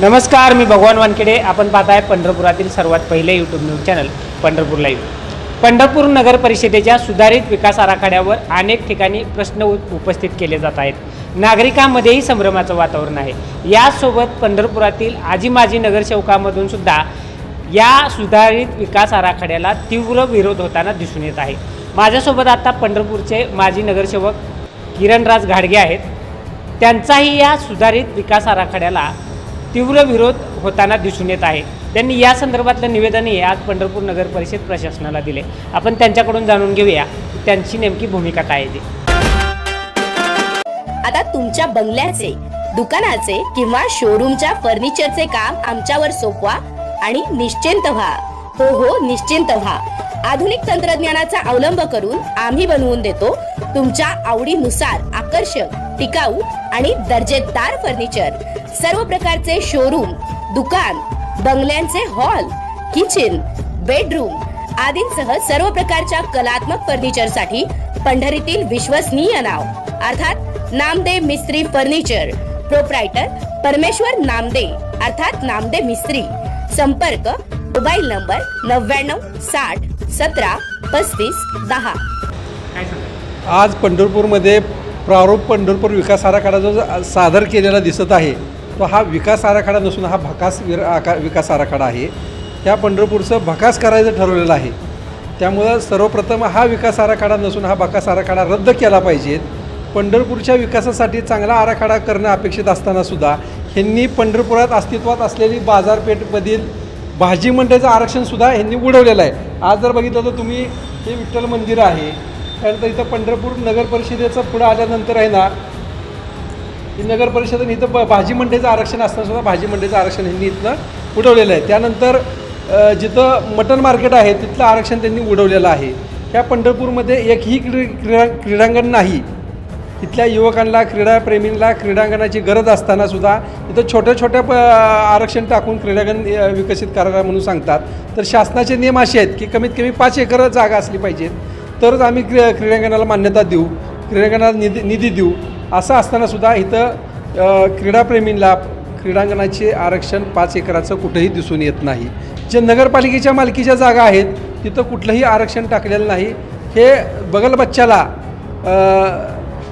नमस्कार मी भगवान वानखेडे. आपण पाहत आहे पंढरपुरातील सर्वात पहिले YouTube news channel Pandharpur live Pandharpur नगर परिषदेच्या सुधारित विकास आराखड्यावर अनेक ठिकाणी प्रश्न उ- उपस्थित केले जात आहेत. नागरिकांमध्येही संभ्रमाचं वातावरण आहे. यासोबत पंढरपुरातील आजी माजी नगरसेवकामधून सुद्धा या सुधारित विकास आराखड्याला तीव्र विरोध होताना दिसून येत आहे. माझ्यासोबत आता पंढरपूरचे माजी नगरसेवक किरणराज घाडगे आहेत. त्यांचाही या सुधारित विकास आराखड्याला तीव्र विरोध होताना दिसून येत आहे. त्यांनी या संदर्भातलं निवेदनही आज पंढरपूर नगर परिषद प्रशासनाला दिले. आपण त्यांच्याकडून जाणून घेऊया त्यांची नेमकी भूमिका काय आहे आता तुमच्या बंगल्याचे दुकानाचे किंवा शोरूमच्या फर्निचरचे काम आमच्यावर सोपवा आणि निश्चिंत व्हा. हो हो निश्चिंत व्हा. आधुनिक तंत्रज्ञानाचा अवलंब करून आम्ही बनवून देतो तुमच्या आवडीनुसार आकर्षक टिकाऊ आणि दर्जेदार फर्निचर. सर्व प्रकारचे शोरूम दुकान बंगल्यांचे हॉल किचन बेडरूम आदींसह सर्व प्रकारच्या कलात्मक फर्निचरसाठी पंढरीतील विश्वसनीय नाव. अर्थात नामदेव मिस्त्री फर्निचर. प्रोप्रायटर परमेश्वर नामदे अर्थात नामदे मिस्त्री. संपर्क मोबाईल नंबर नव्याण्णव साठ सतरा पस्तीस दहा. काय आज पंढरपूरमध्ये प्रारूप पंढरपूर विकास आराखडा जो सादर केलेला दिसत आहे तो हा विकास आराखडा नसून हा भकास विर आका विकास आराखडा आहे. त्या पंढरपूरचं भकास करायचं ठरवलेलं आहे. त्यामुळं सर्वप्रथम हा विकास आराखडा नसून हा भकास आराखडा रद्द केला पाहिजेत पंढरपूरच्या विकासासाठी चांगला आराखडा करणं अपेक्षित असतानासुद्धा ह्यांनी पंढरपुरात अस्तित्वात असलेली बाजारपेठमधील भाजी मंडईचं आरक्षणसुद्धा ह्यांनी उडवलेलं आहे. आज जर बघितलं तर तुम्ही हे विठ्ठल मंदिर आहे त्यानंतर इथं पंढरपूर नगर परिषदेचं पुढं आल्यानंतर आहे ना ही नगर परिषदेने इथं ब भाजी मंडईचं आरक्षण असताना सुद्धा भाजी मंडईचं आरक्षण ह्यांनी इथनं उडवलेलं आहे. त्यानंतर जिथं मटन मार्केट आहे तिथलं आरक्षण त्यांनी उडवलेलं आहे. ह्या पंढरपूरमध्ये एकही क्री क्रीडा क्रीडांगण नाही. इथल्या युवकांना क्रीडाप्रेमींना क्रीडांगणाची गरज असताना सुद्धा इथं छोट्या छोट्या प आरक्षण टाकून क्रीडांगण विकसित करायला म्हणून सांगतात. तर शासनाचे नियम असे आहेत की कमीत कमी पाच एकर जागा असली पाहिजेत. तरच आम्ही क्री क्रीडांगणाला मान्यता देऊ क्रीडांगणाला निधी निधी देऊ. असं असतानासुद्धा इथं क्रीडाप्रेमींना क्रीडांगणाचे आरक्षण पाच एकराचं कुठंही दिसून येत नाही. जे नगरपालिकेच्या मालकीच्या जागा आहेत तिथं कुठलंही आरक्षण टाकलेलं नाही. हे बगल बच्च्याला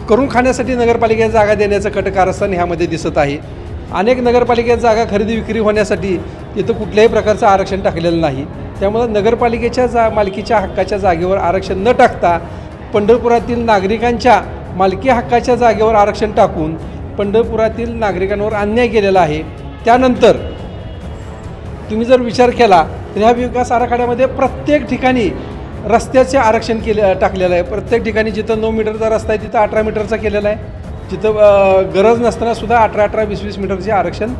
करून खाण्यासाठी नगरपालिकेच्या जागा देण्याचं कटकारस्थान ह्यामध्ये दिसत आहे. अनेक नगरपालिकेच्या जागा खरेदी विक्री होण्यासाठी तिथं कुठल्याही प्रकारचं आरक्षण टाकलेलं नाही. त्यामुळं नगरपालिकेच्या जा मालकीच्या हक्काच्या जागेवर आरक्षण न टाकता पंढरपुरातील नागरिकांच्या मालकी हक्काच्या जागेवर आरक्षण टाकून पंढरपुरातील नागरिकांवर अन्याय केलेला आहे. त्यानंतर तुम्ही जर विचार केला तर ह्या विकास आराखड्यामध्ये प्रत्येक ठिकाणी रस्त्याचे आरक्षण केले टाकलेलं आहे. प्रत्येक ठिकाणी जिथं नऊ मीटरचा रस्ता आहे तिथं अठरा मीटरचा केलेला आहे. जिथं गरज नसताना सुद्धा अठरा अठरा वीस वीस मीटरचे आरक्षण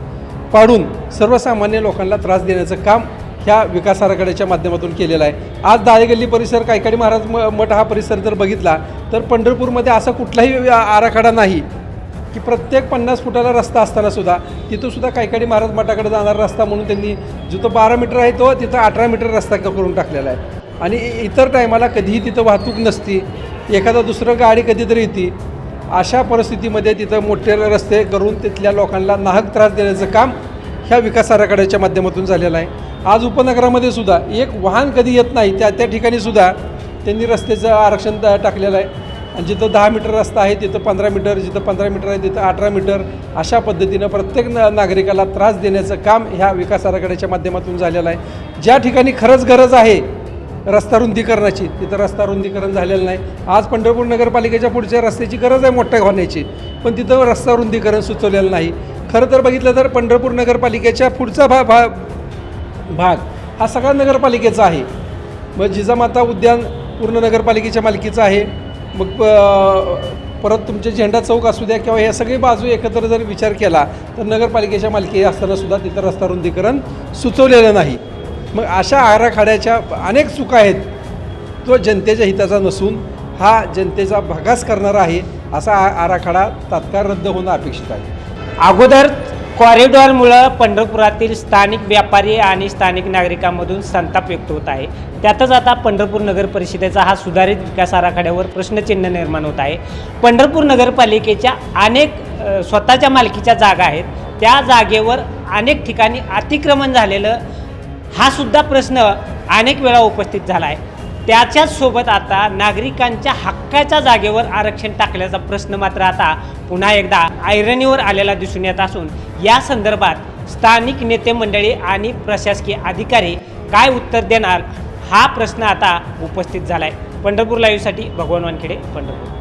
पाडून सर्वसामान्य लोकांना त्रास देण्याचं काम ह्या विकास आराखड्याच्या माध्यमातून केलेला आहे. आज दाळेगल्ली परिसर कायकाडी महाराज म मठ हा परिसर जर बघितला तर पंढरपूरमध्ये असा कुठलाही आराखडा नाही की प्रत्येक पन्नास फुटाला रस्ता असताना सुद्धा तिथं सुद्धा कायकाडी महाराज मठाकडे जाणारा रस्ता म्हणून त्यांनी जिथं बारा मीटर आहे तो तिथं अठरा मीटर रस्ता करून टाकलेला आहे. आणि इतर टायमाला कधीही तिथं वाहतूक नसती एखादा दुसरं गाडी कधीतरी येते अशा परिस्थितीमध्ये तिथं मोठे रस्ते करून तिथल्या लोकांना नाहक त्रास देण्याचं काम ह्या विकास आराखड्याच्या माध्यमातून झालेलं आहे. आज उपनगरामध्ये सुद्धा एक वाहन कधी येत नाही त्या त्या ठिकाणी सुद्धा त्यांनी रस्त्याचं आरक्षण टाकलेलं आहे. आणि जिथं दहा मीटर रस्ता आहे तिथं पंधरा मीटर जिथं पंधरा मीटर आहे तिथं अठरा मीटर अशा पद्धतीनं प्रत्येक न नागरिकाला त्रास देण्याचं काम ह्या विकास आराखड्याच्या माध्यमातून झालेलं आहे. ज्या ठिकाणी खरंच गरज आहे रस्ता रुंदीकरणाची तिथं रस्ता रुंदीकरण झालेलं नाही. आज पंढरपूर नगरपालिकेच्या पुढच्या रस्त्याची गरज आहे मोठ्या होण्याची पण तिथं रस्ता रुंदीकरण सुचवलेलं नाही. खरं तर बघितलं तर पंढरपूर नगरपालिकेच्या पुढचा भा भा भाग हा सगळा नगरपालिकेचा आहे. मग जिजामाता उद्यान पूर्ण नगरपालिकेच्या मालकीचं आहे. मग प- परत तुमचे झेंडा चौक असू द्या किंवा या सगळी बाजू एकत्र जर विचार केला तर नगरपालिकेच्या मालकी असताना सुद्धा तिथं रस्ता रुंदीकरण सुचवलेलं नाही. मग अशा आराखड्याच्या अनेक चुका आहेत. तो जनतेच्या हिताचा नसून हा जनतेचा भागास करणारा आहे असा आ- आराखडा तात्काळ रद्द होणं अपेक्षित आहे. अगोदर कॉरिडॉरमुळं पंढरपुरातील स्थानिक व्यापारी आणि स्थानिक नागरिकांमधून संताप व्यक्त होत आहे. त्यातच आता पंढरपूर नगर परिषदेचा हा सुधारित विकास आराखड्यावर प्रश्नचिन्ह निर्माण होत आहे. पंढरपूर नगरपालिकेच्या अनेक स्वतःच्या मालकीच्या जागा आहेत. त्या जागेवर अनेक ठिकाणी अतिक्रमण झालेलं हा सुद्धा प्रश्न अनेक वेळा उपस्थित झाला आहे. त्याच्याच सोबत आता नागरिकांच्या हक्काच्या जागेवर आरक्षण टाकल्याचा प्रश्न मात्र आता पुन्हा एकदा ऐरणीवर आलेला दिसून येत असून या संदर्भात स्थानिक नेते मंडळी आणि प्रशासकीय अधिकारी काय उत्तर देणार हा प्रश्न आता उपस्थित झाला आहे पंढरपूर लाईव्हसाठी भगवान वानखेडे पंढरपूर.